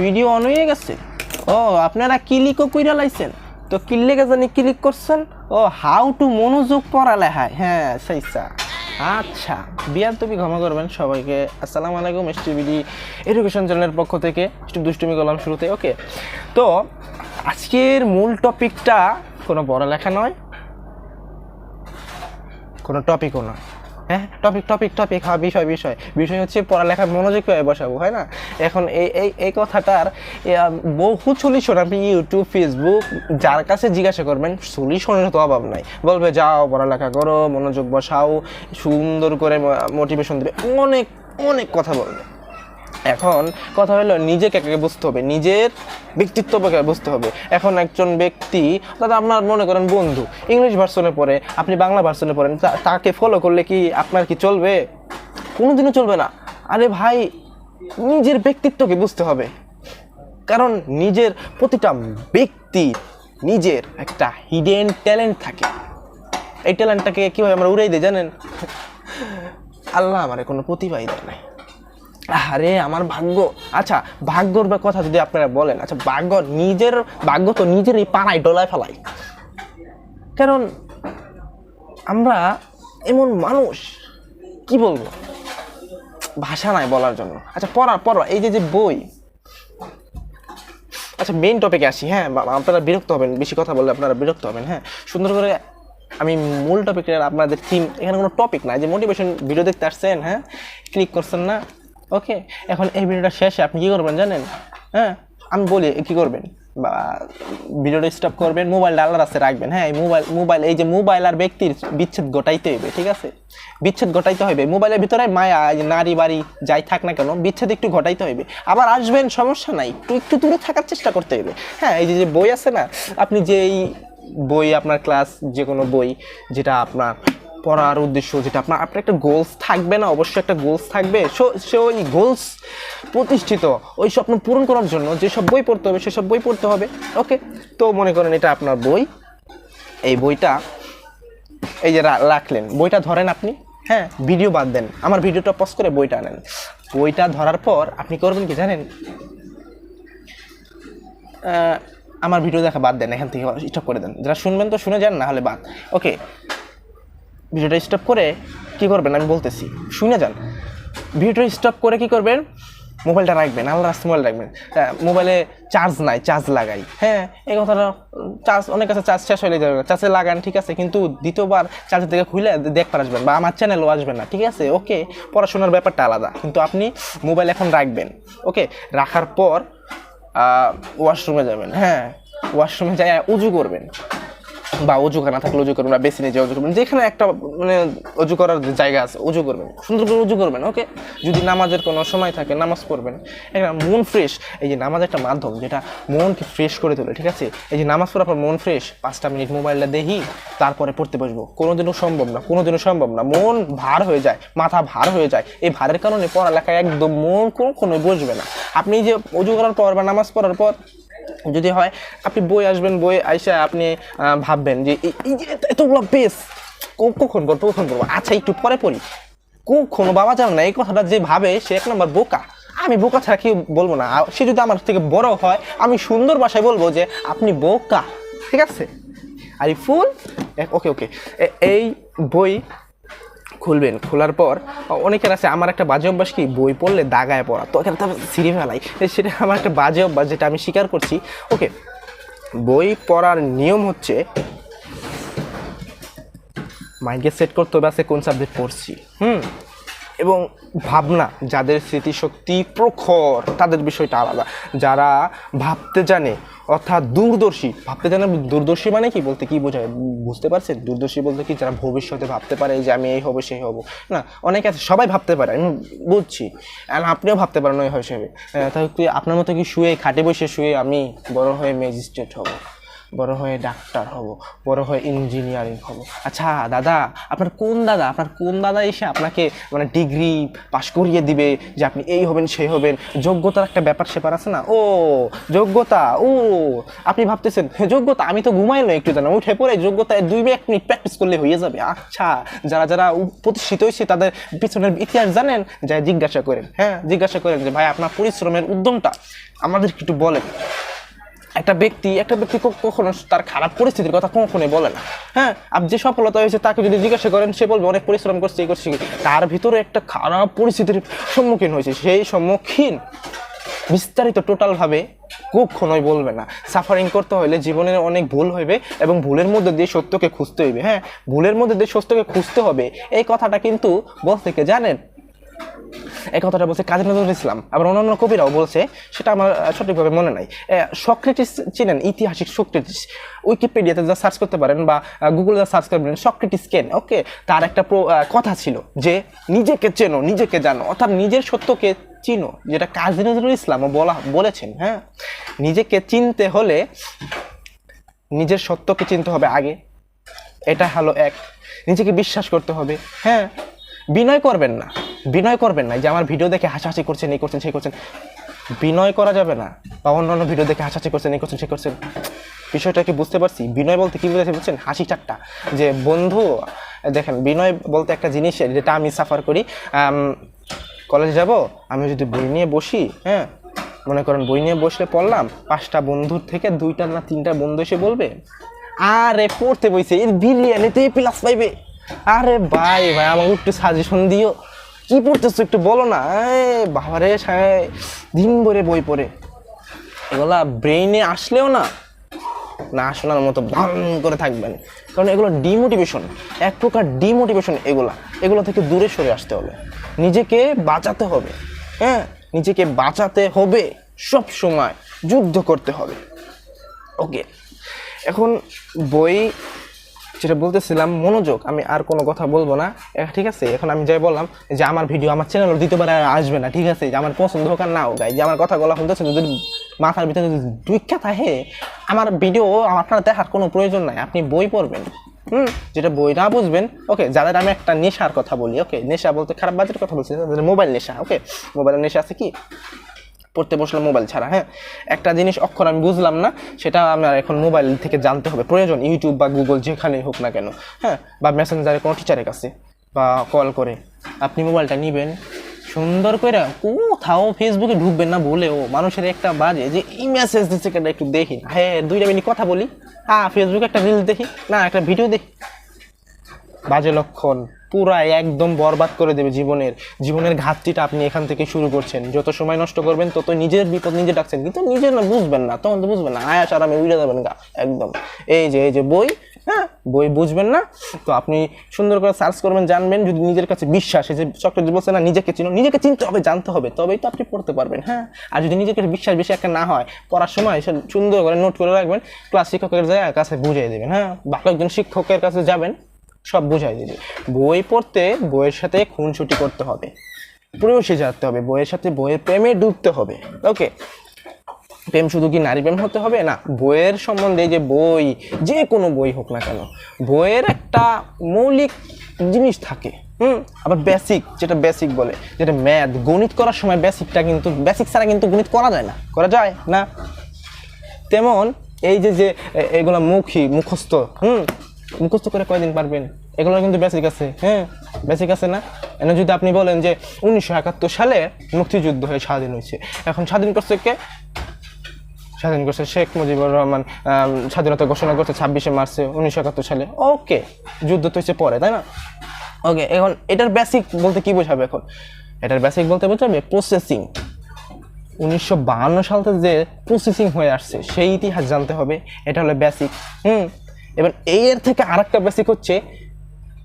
Video on হয়ে গেছে। ও, আপনারা ক্লিকও কইরা লাইছেন। তো কিল্লেকে জানি ক্লিক করছেন? ও হাউ টু মনোযোগ পড়ালেখায় হ্যাঁ। সেই স্যার আচ্ছা বিয়ার তুমি ক্ষমা করবেন সবাইকে। আসসালামু আলাইকুম এস টিভিডি এডুকেশন চ্যানেলের পক্ষ থেকে। একটু দুষ্টুমি করলাম শুরুতে ওকে তো, আজকের মূল টপিকটা কোনো পড়ালেখা নয়, কোনো টপিকও নয়। হ্যাঁ টপিক টপিক টপিক হ্যাঁ বিষয় বিষয়। বিষয় হচ্ছে পড়ালেখার মনোযোগ কীভাবে বসাবো, হয় না? এখন এই এই এই কথাটার বহু সলিউশন আপনি ইউটিউব ফেসবুক যার কাছে জিজ্ঞাসা করবেন সলিউশনের তো অভাব নাই। বলবে, যাও, পড়ালেখা করো, মনোযোগ বসাও, সুন্দর করে মোটিভেশন দেবে। অনেক অনেক কথা বলবে। এখন কথা হলো নিজেকে একে বুঝতে হবে? নিজের ব্যক্তিত্বকে বুঝতে হবে? এখন একজন ব্যক্তি, অর্থাৎ আপনার মনে করেন বন্ধু ইংলিশ ভার্সনে পড়ে, আপনি বাংলা ভার্সনে পড়েন তাকে ফলো করলে কি আপনার কি চলবে? কোনোদিনও চলবে না। আরে ভাই, নিজের ব্যক্তিত্বকে বুঝতে হবে। কারণ নিজের প্রতিটা ব্যক্তি, নিজের একটা হিডেন ট্যালেন্ট থাকে। এই ট্যালেন্টটাকে কীভাবে আমরা উড়াই দিই জানেন? আল্লাহ আমার কোনো প্রতিভাই দেয় নাই। আরে, আমার ভাগ্য। আচ্ছা ভাগ্যর কথা যদি আপনারা বলেন আচ্ছা ভাগ্য নিজের, ভাগ্য তো নিজের এই পাড়ায় ডলায় ফেলাই। কারণ আমরা এমন মানুষ, কি বলব? ভাষা নাই বলার জন্য। আচ্ছা পড়া পড়া, এই যে যে বই। আচ্ছা মেইন টপিকে আসি হ্যাঁ আপনারা বিরক্ত হবেন, বেশি কথা বললে আপনারা বিরক্ত হবেন হ্যাঁ। সুন্দর করে আমি মূল টপিকের আপনাদের থিম এখানে কোনো টপিক নাই, যে মোটিভেশন ভিডিও দেখতে আসছেন হ্যাঁ ক্লিক করছেন না ওকে, এখন এই ভিডিওটা শেষে আপনি কী করবেন জানেন? হ্যাঁ আমি বলি, কী করবেন? বা ভিডিওটা স্টপ করবেন, মোবাইলটা আল্লাহ রাস্তায় রাখবেন। হ্যাঁ মোবাইল মোবাইল এই যে মোবাইল আর ব্যক্তির বিচ্ছেদ ঘটাইতে হবে, ঠিক আছে? বিচ্ছেদ ঘটাইতে হবে। মোবাইলের ভিতরে মায়া নারী বাড়ি, যাই থাক না কেন, বিচ্ছেদ একটু ঘটাইতে হবে। আবার আসবেন, সমস্যা নাই, একটু একটু দূরে থাকার চেষ্টা করতে হবে। হ্যাঁ এই যে বই আছে না, আপনি যেই বই, আপনার ক্লাস যে কোনো বই, যেটা আপনার পড়ার উদ্দেশ্য যেটা, আপনার আপনার একটা গোলস থাকবে না, অবশ্যই একটা গোলস থাকবে। সো- ওই গোলস প্রতিষ্ঠিত, ওই স্বপ্ন পূরণ করার জন্য যেসব বই পড়তে হবে সেসব বই পড়তে হবে। ওকে তো মনে করেন এটা আপনার বই। এই বইটা, এই যে রাখলেন, বইটা ধরেন আপনি হ্যাঁ ভিডিও বাদ দেন। আমার ভিডিওটা পজ করে বইটা আনেন। বইটা ধরার পর আপনি করবেন কি জানেন? আমার ভিডিও দেখা বাদ দেন, এখান থেকে স্টপ করে দেন। যারা শুনবেন তো শুনে যান, না হলে বাদ। ওকে ভিডিওটা স্টপ করে কি করবেন? আমি বলতেছি, শুনে যান। ভিডিওটা স্টপ করে কি করবেন? মোবাইলটা রাখবেন আল্লাহ রাস্তা মোবাইল রাখবেন। মোবাইলে চার্জ নাই চার্জ লাগাই। হ্যাঁ এই কথাটা চার্জ অনেক কাছে চার্জ শেষ হয়ে যাবে। চার্জে লাগান, ঠিক আছে, কিন্তু দ্বিতীয়বার চার্জের থেকে খুলে দেখতে আসবেন বা আমার চ্যানেলও আসবেন না, ঠিক আছে? ওকে পড়াশোনার ব্যাপারটা আলাদা। কিন্তু আপনি মোবাইল এখন রাখবেন ওকে রাখার পর ওয়াশরুমে যাবেন হ্যাঁ? ওয়াশরুমে যাই উজু করবেন। বা অজু না থাকলে অজু করবেন বা বেসিনে যে অজু করবেন। যেখানে একটা মানে অজু করার জায়গা আছে অজু করবেন। সুন্দর করে অজু করবেন, ওকে? যদি নামাজের কোনো সময় থাকে, নামাজ পড়বেন। একটা মন ফ্রেশ, এই যে নামাজ একটা মাধ্যম, যেটা মনকে ফ্রেশ করে তোলে, ঠিক আছে? এই যে নামাজ পড়ার পর মন ফ্রেশ, পাঁচটা মিনিট মোবাইলটা দেখি, তারপরে পড়তে বসবো। কোনোদিনও সম্ভব না, কোনোদিনও সম্ভব না। মন ভার হয়ে যায়, মাথা ভার হয়ে যায়। এই ভারের কারণে পড়ালেখায় একদম মন কোনো বসবে না। আপনি যে অজু করার পর বা নামাজ পড়ার পর যদি হয়, আপনি বই আসবেন, বই আইসা আপনি ভাববেন যে এই- যে এতগুলো বেশ কখন করব কখন করব? আচ্ছা একটু পরে পড়ি। কখনো বাবা জান না, এই কথাটা যে ভাবে, সে এক নম্বর বোকা। আমি বোকা ছাড়া কি বলব না। সে যদি আমার থেকে বড় হয়, আমি সুন্দর ভাষায় বলব যে, আপনি বোকা। ঠিক আছে? আর এই ফুল ওকে ওকে। এই বই খুলবেন, খোলার পর, অনেকের আছে, আমার একটা বাজে অভ্যাস কি? বই পড়লে দাগায় পড়া। তো এখানে তো সিঁড়ি ফেলাই। সেটা আমার একটা বাজে অভ্যাস যেটা আমি স্বীকার করছি। ওকে, বই পড়ার নিয়ম হচ্ছে, মাইন্ডকে সেট করতে হবে, আছে কোন সাবজেক্ট পড়ছি। হুম? এবং ভাবনা, যাদের স্মৃতিশক্তি প্রখর, তাদের বিষয়টা আলাদা। যারা ভাবতে জানে, অর্থাৎ দূরদর্শী, ভাবতে জানে দূরদর্শী মানে কি? বলতে কি বোঝায়? বুঝতে পারছেন? দূরদর্শী বলতে কি? যারা ভবিষ্যতে ভাবতে পারে যে আমি এই হব সেই হব। না, অনেকে আছে, সবাই ভাবতে পারে, আমি বুঝছি। আর আপনিও ভাবতে পারেন ওই হিসেবে। তাহলে আপনার মতো কি শুয়ে, খাটে বসে শুয়ে আমি বড় হয়ে ম্যাজিস্ট্রেট হব? বড় হয়ে ডাক্তার হব বড় হয়ে ইঞ্জিনিয়ারিং হব। আচ্ছা দাদা আপনার কোন দাদা আপনার কোন দাদা এসে আপনাকে মানে ডিগ্রি পাশ করিয়ে দিবে যে আপনি এই হবেন সেই হবেন? যোগ্যতার একটা ব্যাপার সেপার আছে না? ও যোগ্যতা ও আপনি ভাবতেছেন "হ্যাঁ, যোগ্যতা আমি তো ঘুমাইলো একটু জানা উঠে পড়ে যোগ্যতায় দুই এক মিনিট প্র্যাকটিস করলে হয়ে যাবে। আচ্ছা যারা যারা প্রতিষ্ঠিত হয়েছে তাদের পিছনের ইতিহাস জানেন? যা জিজ্ঞাসা করেন হ্যাঁ জিজ্ঞাসা করেন যে ভাই আপনার পরিশ্রমের উদ্যমটা আমাদের একটু বলেন। একটা ব্যক্তি একটা ব্যক্তি কখনো তার খারাপ পরিস্থিতির কথা কখনোই বলে না। হ্যাঁ? আপনি যে সফলতা হয়েছে তাকে যদি জিজ্ঞাসা করেন, সে বলবে, অনেক পরিশ্রম করছে, এই করছে তার ভিতরে একটা খারাপ পরিস্থিতির সম্মুখীন হয়েছে। সেই সম্মুখীন বিস্তারিত টোটালভাবে কখনোই বলবে না। সাফারিং করতে হলে জীবনের অনেক ভুল হইবে এবং ভুলের মধ্যে দিয়ে সত্যকে খুঁজতে হইবে। হ্যাঁ? ভুলের মধ্যে দিয়ে সত্যকে খুঁজতে হবে। এই কথাটা কিন্তু বলতে কে জানেন। এই কথাটা বলছে কাজী নজরুল ইসলাম আবার অন্যান্য কবিরাও বলছে, সেটা আমার সঠিকভাবে মনে নাই। সক্রেটিস চিনেন ঐতিহাসিক সক্রেটিস। উইকিপিডিয়াতে যা সার্চ করতে পারেন বা গুগলে যা সার্চ করবেন, সক্রেটিস কেন? ওকে, তার একটা কথা ছিল যে নিজেকে চেনো, নিজেকে জানো, অর্থাৎ নিজের সত্যকে চিনো, যেটা কাজী নজরুল ইসলামও বলা, বলেছেন হ্যাঁ? নিজেকে চিনতে হলে নিজের সত্যকে চিনতে হবে আগে। এটা হলো এক। নিজেকে বিশ্বাস করতে হবে হ্যাঁ? বিনয় করবেন না। বিনয় করবেন না যে আমার ভিডিও দেখে হাসাহাসি করছেন, এই করছেন, সেই করছেন। বিনয় করা যাবে না, বা অন্যান্য ভিডিও দেখে হাসাহাসি করছেন, এই করছেন, সেই করছেন। বিষয়টা কি বুঝতে পারছি? বিনয় বলতে কী বুঝেছে বুঝছেন? হাসি চারটা যে বন্ধু, দেখেন, বিনয় বলতে একটা জিনিস, যেটা আমি সাফার করি কলেজে যাব, আমি যদি বই নিয়ে বসি হ্যাঁ মনে করেন বই নিয়ে বসলে পড়লাম, পাঁচটা বন্ধুর থেকে দুইটা না তিনটা বন্ধু এসে বলবে, আরে, পড়তে বইছে, এর বিলিয়নেতে প্লাস পাইবে। আরে, ভাই ভাই, আমাকে একটু সাজেশন দিও। কি পড়তেছো একটু বলো না? বাবারে দিন ভরে বই পড়ে। এগুলা ব্রেইনে আসলেও না না শোনার মতো ভান করে থাকবেন। কারণ এগুলো ডিমোটিভেশন এক প্রকার ডিমোটিভেশন এগুলা। এগুলো থেকে দূরে সরে আসতে হবে। নিজেকে বাঁচাতে হবে। হ্যাঁ নিজেকে বাঁচাতে হবে সব সময়। যুদ্ধ করতে হবে। ওকে এখন বই যেটা বলতেছিলাম, মনোযোগ, আমি আর কোনো কথা বলব না। ঠিক আছে? এখন আমি যাই বললাম যে, আমার ভিডিও আমার চ্যানেল দ্বিতীয়বার আর আসবে না, ঠিক আছে? যে, আমার পছন্দ হোক আর না হোক যে, আমার কথা কথাগুলো শুনতেছে যদি মাথার ভিতরে যদি দুইক্ষা থাকে, আমার ভিডিও আপনার দেখার কোনো প্রয়োজন নাই, আপনি বই পড়বেন। হুম? যেটা বই না বুঝবেন ওকে যাদের আমি একটা নেশার কথা বলি ওকে নেশা বলতে খারাপ বাজের কথা বলছি মোবাইল নেশা ওকে মোবাইলের নেশা আছে কি? পড়তে বসলে মোবাইল ছাড়া হ্যাঁ? একটা জিনিস অক্ষর আমি বুঝলাম না, সেটা আমার এখন মোবাইল থেকে জানতে হবে। প্রয়োজন ইউটিউব বা গুগল যেখানেই হোক না কেন হ্যাঁ? বা মেসেঞ্জারে কোনো টিচারের কাছে, বা কল করে, আপনি মোবাইলটা নেবেন, সুন্দর করে কোথাও ফেসবুকে ঢুকবেন না বলেও মানুষের একটা বাজে যে এই মেসেজ দিচ্ছে কেন একটু দেখি। হ্যাঁ দুইটা মিনিট কথা বলি। হ্যাঁ ফেসবুকে একটা রিলস দেখি, না, একটা ভিডিও দেখি। বাজে লক্ষণ। পুরা একদম বরবাদ করে দেবে জীবনের জীবনের ঘাটতিটা আপনি এখান থেকে শুরু করছেন। যত সময় নষ্ট করবেন, তত নিজের বিপদ নিজে ডাকছেন। কিন্তু নিজে না, বুঝবেন না, তখন তো বুঝবেন না। আয়াস আরামে উড়ে যাবেন গা, একদম। এই যে এই যে বই হ্যাঁ? বই বুঝবেন না? তো আপনি সুন্দর করে সার্চ করবেন, জানবেন। যদি নিজের কাছে বিশ্বাস, এই যে চক্রজি বলছে না, নিজেকে চিনো, নিজেকে চিনতে হবে, জানতে হবে, তবেই তো আপনি পড়তে পারবেন হ্যাঁ? আর যদি নিজের কাছে বিশ্বাস বেশি একটা না হয়, পড়ার সময় সে সুন্দর করে নোট করে রাখবেন ক্লাস শিক্ষকের জায়গায় কাছে বুঝিয়ে দেবেন হ্যাঁ? বাকি একজন শিক্ষকের কাছে যাবেন সব বুঝাই দিবে। বই পড়তে বইয়ের সাথে খুনসুটি করতে হবে। প্রবেশে যেতে হবে, বইয়ের সাথে বইয়ের প্রেমে ডুবতে হবে। ওকে প্রেম শুধু কি নারী প্রেম হতে হবে? না, বইয়ের সম্বন্ধে যে বই, যে কোনো বই হোক না কেন, বইয়ের একটা মৌলিক জিনিস থাকে। হুম? আবার বেসিক যেটা বেসিক বলে, যেটা ম্যাথ গণিত করার সময় বেসিকটা কিন্তু বেসিক ছাড়া কিন্তু গণিত করা যায় না। করা যায় না? তেমন এই যে যে এগুলা মুখী, মুখস্থ, হুম? মুখস্থ করে কয়দিন পারবেন? এগুলো কিন্তু বেসিক আছে হ্যাঁ? বেসিক আছে না? এনে যদি আপনি বলেন যে উনিশশো একাত্তর সালে মুক্তিযুদ্ধ হয়ে স্বাধীন হয়েছে। এখন স্বাধীন করছে কে? স্বাধীন করছে শেখ মুজিবুর রহমান স্বাধীনতা ঘোষণা করছে ছাব্বিশে মার্চে উনিশশো একাত্তর সালে। ওকে যুদ্ধ তো হচ্ছে পরে, তাই না? ওকে এখন এটার বেসিক বলতে কি বোঝাবে এখন? এটার বেসিক বলতে বোঝাবে প্রসেসিং উনিশশো সাল থেকে যে প্রসেসিং হয়ে আসছে, সেই ইতিহাস জানতে হবে। এটা হলো বেসিক হুম? এবার এর থেকে আরেকটা বেসিক হচ্ছে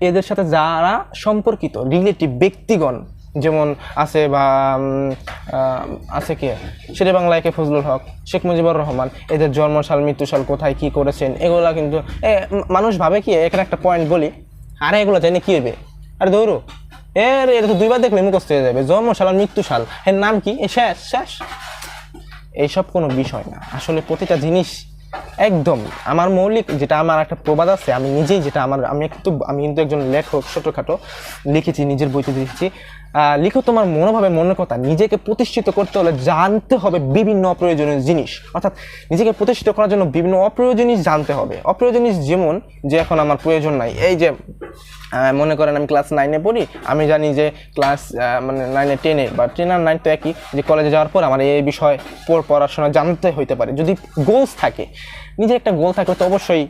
এদের সাথে যারা সম্পর্কিত রিলেটিভ ব্যক্তিগণ যেমন আছে বা আছে কে? শেরে বাংলায় কে ফজলুল হক শেখ মুজিবুর রহমান এদের জন্মসাল মৃত্যুসাল কোথায় কি করেছেন এগুলা কিন্তু এ, মানুষ ভাবে কি এখানে একটা পয়েন্ট বলি আরে এগুলো জানি কি হবে? আরে দৌড়ো। এর এটা তো দুইবার দেখলে মুখস্থ হয়ে যাবে জন্মসাল আর মৃত্যুসাল এর নাম কি? এ শেষ শেষ। এইসব কোনো বিষয় না। আসলে প্রতিটা জিনিস একদম। আমার মৌলিক যেটা আমার একটা প্রবাদ আছে, আমি নিজেই যেটা আমার, আমি একটু, আমি কিন্তু একজন লেখক, ছোটোখাটো, লিখেছি, নিজের বইতে লিখেছি। লিখো তোমার মনোভাবে মনের কথা নিজেকে প্রতিষ্ঠিত করতে হলে জানতে হবে বিভিন্ন অপ্রয়োজনীয় জিনিস। অর্থাৎ নিজেকে প্রতিষ্ঠিত করার জন্য বিভিন্ন অপ্রয়োজনীয় জানতে হবে। অপ্রয়োজনীয় যেমন, যে এখন আমার প্রয়োজন নাই, এই যে মনে করেন আমি ক্লাস নাইনে পড়ি, আমি জানি যে ক্লাস মানে নাইনে টেনে বা টেন আর নাইন তো একই, যে কলেজে যাওয়ার পর আমার এই বিষয় পড় পড়াশোনা জানতে হইতে পারে। যদি গোলস থাকে, নিজের একটা গোল থাকলে তো অবশ্যই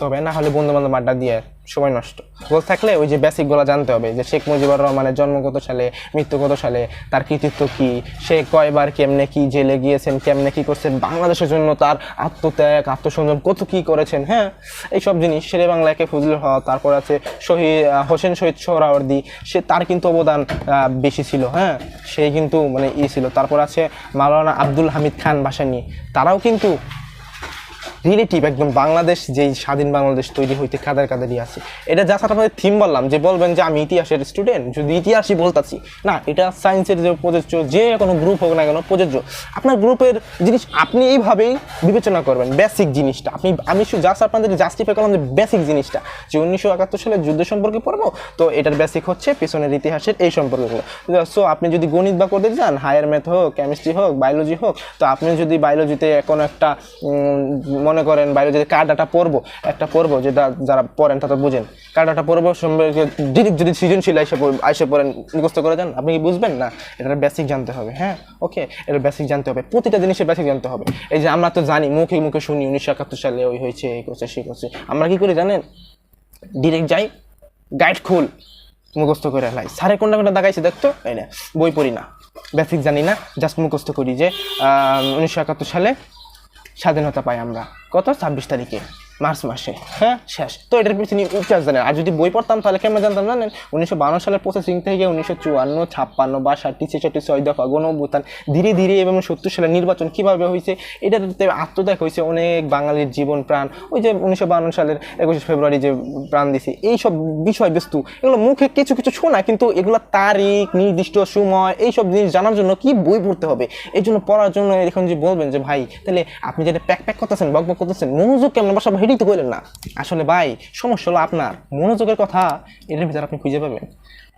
তবে না হলে বন্ধু বান্ধব আড্ডা দিয়ে সময় নষ্ট। গোল থাকলে ওই যে বেসিকগুলো জানতে হবে, যে শেখ মুজিবুর রহমানের জন্ম কত সালে মৃত্যু কত সালে তার কৃতিত্ব কি? সে কয়বার কেমনে কি জেলে গিয়েছেন, কেমনে কি করছেন? বাংলাদেশের জন্য তার আত্মত্যাগ, আত্মসংযম কত কি করেছেন হ্যাঁ? এইসব জিনিস শেরে বাংলা একে ফজলুল হক তারপর আছে শহীদ হোসেন শহীদ সোহরাওয়ার্দি, সে তার কিন্তু অবদান বেশি ছিল হ্যাঁ? সে কিন্তু মানে ই ছিল। তারপর আছে মাওলানা আব্দুল হামিদ খান ভাসানী, তারাও কিন্তু রিলেটিভ একদম বাংলাদেশ যেই স্বাধীন বাংলাদেশ তৈরি হইতে কাদের কাদেরই আছে। এটা যা আপনাদের থিম বললাম যে বলবেন যে আমি ইতিহাসের স্টুডেন্ট যদি ইতিহাসই বলতাছি। না, এটা সায়েন্সের যে প্রযোজ্য, যে কোনো গ্রুপ হোক না কেন প্রযোজ্য। আপনার গ্রুপের জিনিস আপনি এইভাবেই বিবেচনা করবেন বেসিক জিনিসটা। আপনি, আমি শুধু জাস্ট আপনাদের জাস্টিফাই করলাম যে বেসিক জিনিসটা। যে উনিশশো একাত্তর সালের যুদ্ধ সম্পর্কে পড়ব, তো এটার বেসিক হচ্ছে পেছনের ইতিহাসের এই সম্পর্কগুলো। সো আপনি যদি গণিত বা করতে চান হায়ার ম্যাথ হোক কেমিস্ট্রি হোক বায়োলজি হোক, তো আপনি যদি বায়োলজিতে কোনো একটা মনে করেন বায়োলজিতে কার্ডাটা পড়ব, একটা পড়ব যেটা যারা পড়েন তারা বুঝেন। কার্ডাটা পড়ব ডিরেক্ট যদি সৃজনশীল পড়- এসে পড়েন, মুখস্থ করে যান আপনি কি বুঝবেন? না, এটার বেসিক জানতে হবে হ্যাঁ? ওকে এটার বেসিক জানতে হবে। প্রতিটা জিনিসের বেসিক জানতে হবে। এই যে আমরা তো জানি, মুখে মুখে শুনি, উনিশশো একাত্তর সালে ওই হয়েছে, এই করছে, সেই করছে। আমরা কি করি জানেন? ডিরেক্ট যাই গাইড খুল, মুখস্থ করে লাই। স্যারে কোনটা কোনটা দেখাইছে দেখতো? এই না, বই পড়ি না। বেসিক জানি না জাস্ট মুখস্থ করি যে উনিশশো একাত্তর সালে স্বাধীনতা পাই আমরা। কত ছাব্বিশ তারিখে। মার্চ মাসে। হ্যাঁ। শেষ। তো এটার পিছনে ইতিহাস জানেন। আর যদি বই পড়তাম তাহলে কেমন জানতাম জানেন? উনিশশো বান্ন সালের প্রসেসিং থেকে উনিশশো চুয়ান্ন ছাপ্পান্ন বাষট্টি ছেষট্টি ছয় দফা গণঅভ্যুত্থান ধীরে ধীরে এবং সত্তর সালের নির্বাচন কীভাবে হয়েছে এটাতে আত্মত্যাগ হয়েছে অনেক বাঙালির জীবন প্রাণ। ওই যে উনিশশো বান্ন সালের একুশে ফেব্রুয়ারি যে প্রাণ দিছে এইসব বিষয়বস্তু এগুলো মুখে কিছু কিছু শোনা কিন্তু এগুলো তারিখ নির্দিষ্ট সময় এইসব জিনিস জানার জন্য কি বই পড়তে হবে? এই জন্য পড়ার জন্য এখন যে বলবেন যে ভাই তাহলে আপনি যেটা প্যাক প্যাক করতেছেন বক বক করতেছেন মনোযোগ কেমন বাসা হেঁটেই তো করলেন না। আসলে ভাই, সমস্যা হলো আপনার। মনোযোগের কথা এর ভিতরে আপনি খুঁজে পাবেন।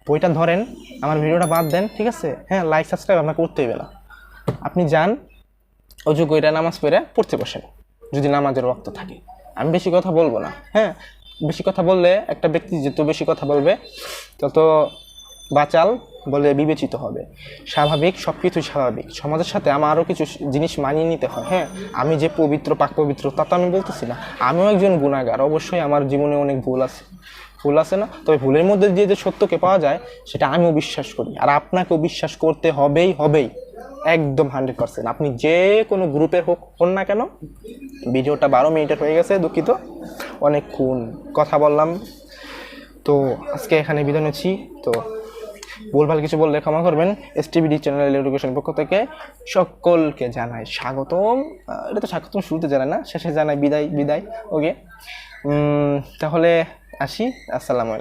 বইটা ধরেন, আমার ভিডিওটা বাদ দেন, ঠিক আছে? হ্যাঁ লাইক সাবস্ক্রাইব আপনাকে করতে হবে না। আপনি যান, অজু কইরা নামাজ পড়ে পড়তে বসেন, যদি নামাজের রক্ত থাকে। আমি বেশি কথা বলব না হ্যাঁ? বেশি কথা বললে একটা ব্যক্তি যত বেশি কথা বলবে, তত বাচাল বলে বিবেচিত হবে। স্বাভাবিক সব কিছুই স্বাভাবিক। সমাজের সাথে আমার আরও কিছু জিনিস মানিয়ে নিতে হয় হ্যাঁ? আমি যে পবিত্র, পাক পবিত্র, তা তো আমি বলতেছি না। আমিও একজন গুণাগার, অবশ্যই আমার জীবনে অনেক ভুল আছে। ভুল আছে না? তবে ভুলের মধ্যে দিয়ে যে সত্যকে পাওয়া যায়, সেটা আমিও বিশ্বাস করি। আর আপনাকেও বিশ্বাস করতে হবেই হবেই। একদম হান্ড্রেড পার্সেন্ট। আপনি যে কোনো গ্রুপের হোক, হন না কেন, ভিডিওটা বারো মিনিটের হয়ে গেছে, দুঃখিত। অনেকক্ষণ কথা বললাম। তো আজকে এখানে বিদায় নিচ্ছি। তো ভুলভাল কিছু বললে ক্ষমা করবেন। এস টিভিডি চ্যানেল এডুকেশন পক্ষ থেকে সকলকে জানাই স্বাগতম। এটা তো স্বাগতম শুরুতে জানায় না, শেষে জানাই বিদায় বিদায়। ওকে তাহলে আসি। আসসালামু আলাইকুম।